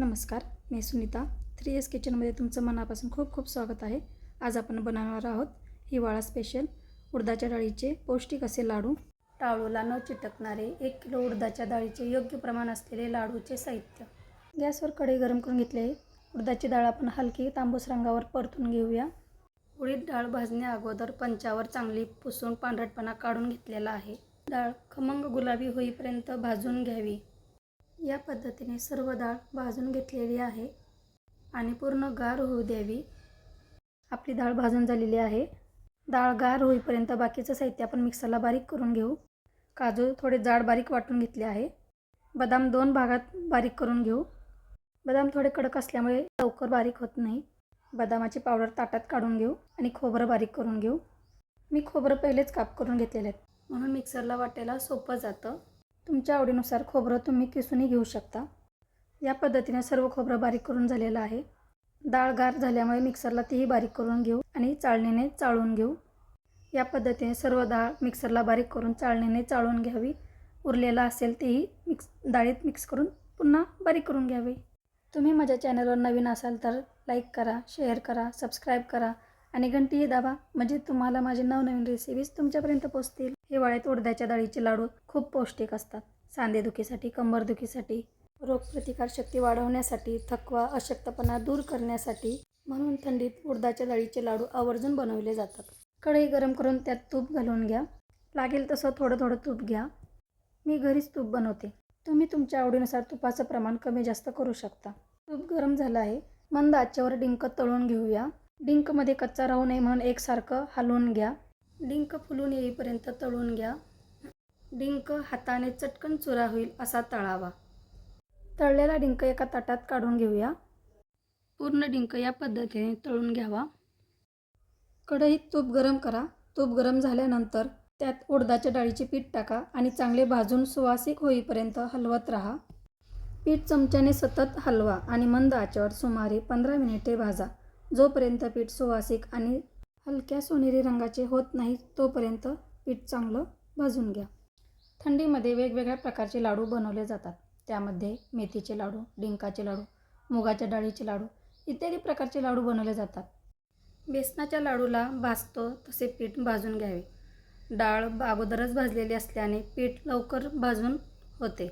नमस्कार मी Sunita. Three S किचनमध्ये तुमचं मनापासून खूप खूप स्वागत आहे. आज आपण बनवणार आहोत हिवाळा स्पेशल उडदाच्या डाळीचे पौष्टिक असे लाडू. टाळूला न चिटकणारे एक किलो उडदाच्या डाळीचे योग्य प्रमाण असलेले लाडूचे साहित्य. गॅसवर कढई गरम करून घेतले. आहे उडदाची डाळ आपण हलकी तांबूस रंगावर परतून घेऊया. उडीद डाळ भाजण्या अगोदर पंचावर चांगली पुसून पांढरटपणा काढून घेतलेला आहे. डाळ खमंग गुलाबी होईपर्यंत भाजून घ्यावी. या पद्धतीने सर्व डाळ भाजून घेतलेली आहे आणि पूर्ण गार होऊ द्यावी. आपली डाळ भाजून झालेली आहे. डाळ गार होईपर्यंत बाकीचं साहित्य आपण मिक्सरला बारीक करून घेऊ. काजू थोडे जाड बारीक वाटून घेतले आहे. बदाम दोन भागात बारीक करून घेऊ. बदाम थोडे कडक असल्यामुळे लवकर बारीक होत नाही. बदामाची पावडर ताटात काढून घेऊ आणि खोबरं बारीक करून घेऊ. मी खोबरं पहिलेच काप करून घेतलेले आहेत. म्हणून मिक्सरला वाटायला सोपं जातं. तुमच्या आवडीनुसार खोबरं तुम्ही किसूनही घेऊ शकता. या पद्धतीने सर्व खोबरं बारीक करून झालेलं आहे. डाळ गार झाल्यामुळे मिक्सरला तीही बारीक करून घेऊ आणि चाळणीने चाळून घेऊ. या पद्धतीने सर्व डाळ मिक्सरला बारीक करून चाळणीने चाळून घ्यावी. उरलेला असेल तेही मिक्स डाळीत मिक्स करून पुन्हा बारीक करून घ्यावी. तुम्ही माझ्या चॅनलवर नवीन असाल तर लाईक करा शेअर करा सबस्क्राईब करा. आणि घंटीही दाबा म्हणजे तुम्हाला माझे नवनवीन रेसिपीज तुमच्यापर्यंत पोचतील. हिवाळ्यात उडद्याच्या डाळीचे लाडू खूप पौष्टिक असतात. सांधेदुखीसाठी कंबरदुखीसाठी रोगप्रतिकारशक्ती वाढवण्यासाठी थकवा अशक्तपणा दूर करण्यासाठी म्हणून थंडीत उडदाच्या डाळीचे लाडू आवर्जून बनवले जातात. कढई गरम करून त्यात तूप घालून घ्या. लागेल तसं थोडं थोडं तूप घ्या. मी घरीच तूप बनवते. तुम्ही तुमच्या आवडीनुसार तुपाचं प्रमाण कमी जास्त करू शकता. तूप गरम झालं आहे. मंद आचेवर डिंक तळून घेऊया. डिंकमध्ये कच्चा राहू नये म्हणून एकसारखं हलवून घ्या. डिंक फुलून येईपर्यंत तळून घ्या. डिंक हाताने चटकन चुरा होईल असा तळावा. तळलेला डिंक एका ताटात काढून घेऊया. पूर्ण डिंक या पद्धतीने तळून घ्यावा. कढईत तूप गरम करा. तूप गरम झाल्यानंतर त्यात उडदाच्या डाळीचे पीठ टाका आणि चांगले भाजून सुवासिक होईपर्यंत हलवत राहा. पीठ चमच्याने सतत हलवा आणि मंद आचेवर सुमारे पंधरा मिनिटे भाजा. जोपर्यंत पीठ सुवासिक आणि हलक्या सोनेरी रंगाचे होत नाही तोपर्यंत पीठ चांगलं भाजून घ्या. थंडीमध्ये वेगवेगळ्या प्रकारचे लाडू बनवले जातात. त्यामध्ये मेथीचे लाडू डिंकाचे लाडू मुगाच्या डाळीचे लाडू इत्यादी प्रकारचे लाडू बनवले जातात. बेसनाच्या लाडूला भाजतो तसे पीठ भाजून घ्यावे. डाळ अगोदरच भाजलेली असल्याने पीठ लवकर भाजून होते.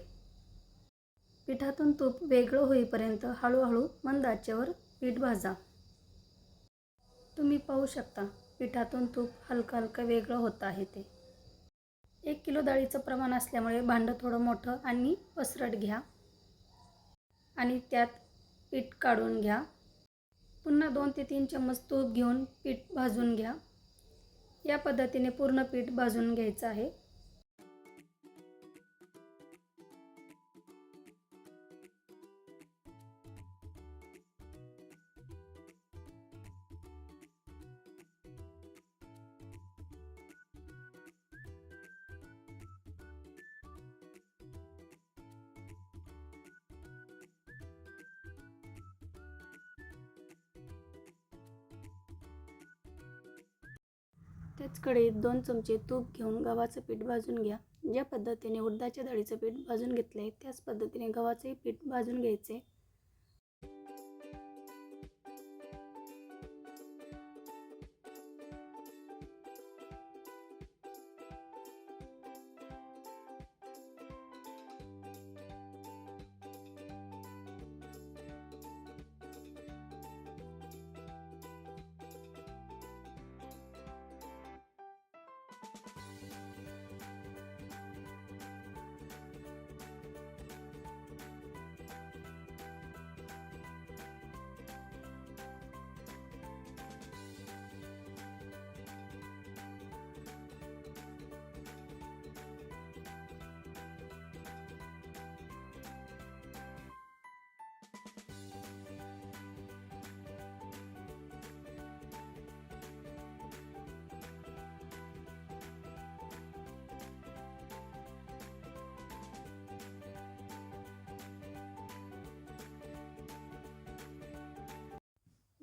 पिठातून तूप वेगळं होईपर्यंत हळूहळू मंद आचेवर पीठ भाजा. तुम्ही पाहू शकता पिठातून तूप हलकं हलकं वेगळं होत आहे ते. एक किलो डाळीचं प्रमाण असल्यामुळे भांडं थोडं मोठं आणि पसरट घ्या. आणि त्यात पीठ काढून घ्या. पुन्हा दोन ते तीन चम्मच तूप घेऊन पीठ भाजून घ्या. या पद्धतीने पूर्ण पीठ भाजून घ्यायचं आहे. त्याच कढईत दोन चमचे तूप घेऊन गव्हाचं पीठ भाजून घ्या. ज्या पद्धतीने उडदाच्या डाळीचं पीठ भाजून घेतलं आहे त्याच पद्धतीने गव्हाचंही पीठ भाजून घ्यायचे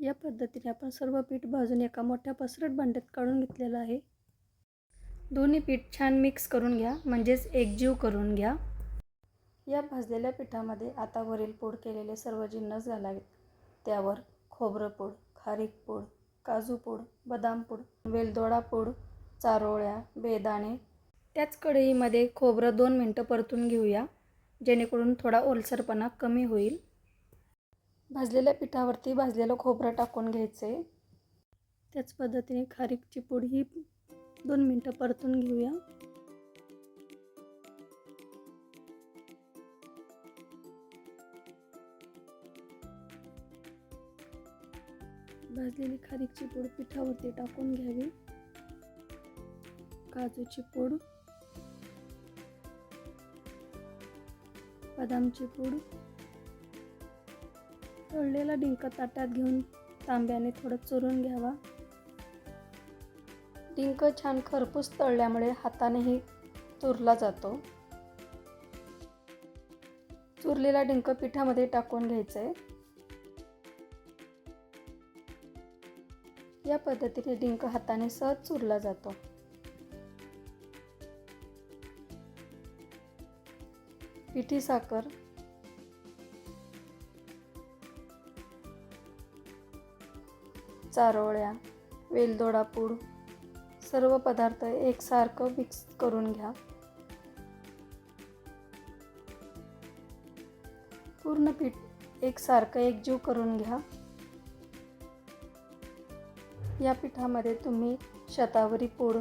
या पद्धतीने आपण सर्व पीठ भाजून एका मोठ्या पसरट भांड्यात काढून घेतलेलं आहे. दोन्ही पीठ छान मिक्स करून घ्या म्हणजेच एकजीव करून घ्या. या भाजलेल्या पिठामध्ये आता वरील पूड केलेले सर्व जिन्नस घालावेत. त्यावर खोबरं पूड खारीक पूड काजू पूड बदाम पूड वेलदोडा पूड चारोळ्या बेदाणे. त्याच कढईमध्ये खोबरं दोन मिनटं परतून घेऊया जेणेकरून थोडा ओलसरपणा कमी होईल. भाजलेल्या पिठावरती भाजलेलं खोबरं टाकून घ्यायचं. आहे त्याच पद्धतीने खारीकची पूड ही दोन मिनटं परतून घेऊया. भाजलेली खारीकची पूड पिठावरती टाकून घ्यावी. काजूची पूड. बदामची पूड. तळलेला डिंक ताटात घेऊन तांब्याने थोडं चुरून घ्यावा. डिंक छान खरपूस तळल्यामुळे हातानेही चुरला जातो. चुरलेला डिंक पिठामध्ये टाकून घ्यायचं आहे या पद्धतीने डिंक हाताने सहज चुरला जातो. पिठी साखर चारोळ्या वेलदोडा पूड सर्व पदार्थ एकसारखं मिक्स करून घ्या. पूर्ण पीठ एकसारखं एकजीव करून घ्या. या पिठामध्ये तुम्ही शतावरी पूड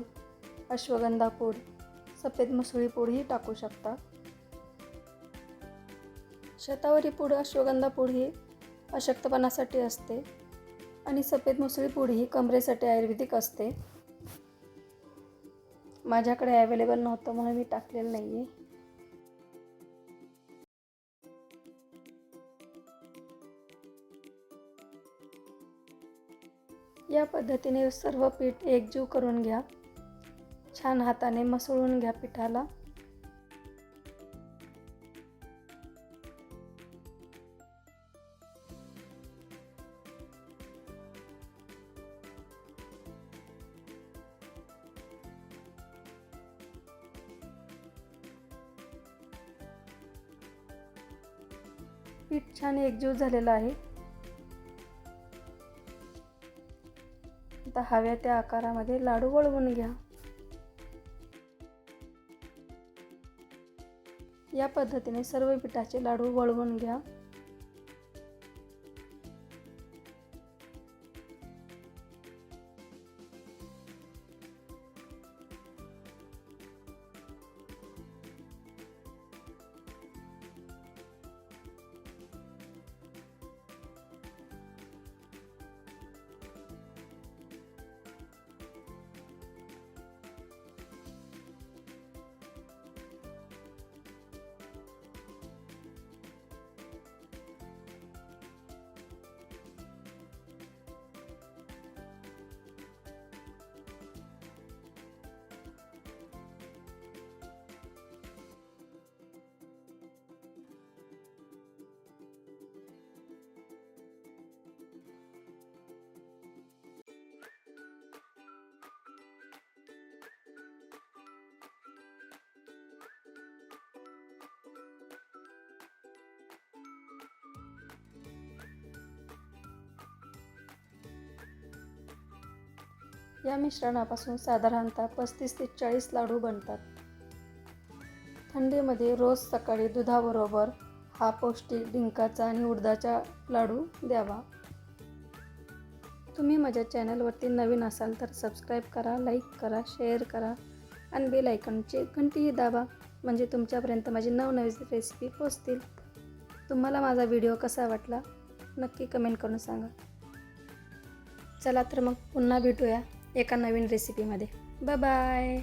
अश्वगंधा पूड सफेद मसुळी पूडही टाकू शकता. शतावरी पूड अश्वगंधा पूड ही अशक्तपणासाठी असते. आणि सफेद मुसळी पोळी ही कमरेसाठी आयुर्वेदिक असते. माझ्याकडे अवेलेबल नव्हतं म्हणून मी टाकलेलं नाही आहे या पद्धतीने सर्व पीठ एकजीव करून घ्या. छान हाताने मसळून घ्या पिठाला. पीठ छान एकजीव झालेलं आहे. आता हव्या त्या आकारामध्ये लाडू वळवून घ्या. या पद्धतीने सर्व पिठाचे लाडू वळवून घ्या. या मिश्रणापासून साधारणतः पस्तीस ते चाळीस लाडू बनतात. थंडीमध्ये रोज सकाळी दुधाबरोबर हा पौष्टिक डिंकाचा आणि उडदाचा लाडू द्यावा. तुम्ही माझ्या चॅनलवरती नवीन असाल तर सबस्क्राईब करा लाईक करा शेअर करा आणि बेल आयकॉनची घंटीही दाबा म्हणजे तुमच्यापर्यंत माझी नवनवी रेसिपी पोचतील तुम्हाला माझा व्हिडिओ कसा वाटला नक्की कमेंट करून सांगा. चला तर मग पुन्हा भेटूया. एका नवीन रेसिपीमध्ये बाय बाय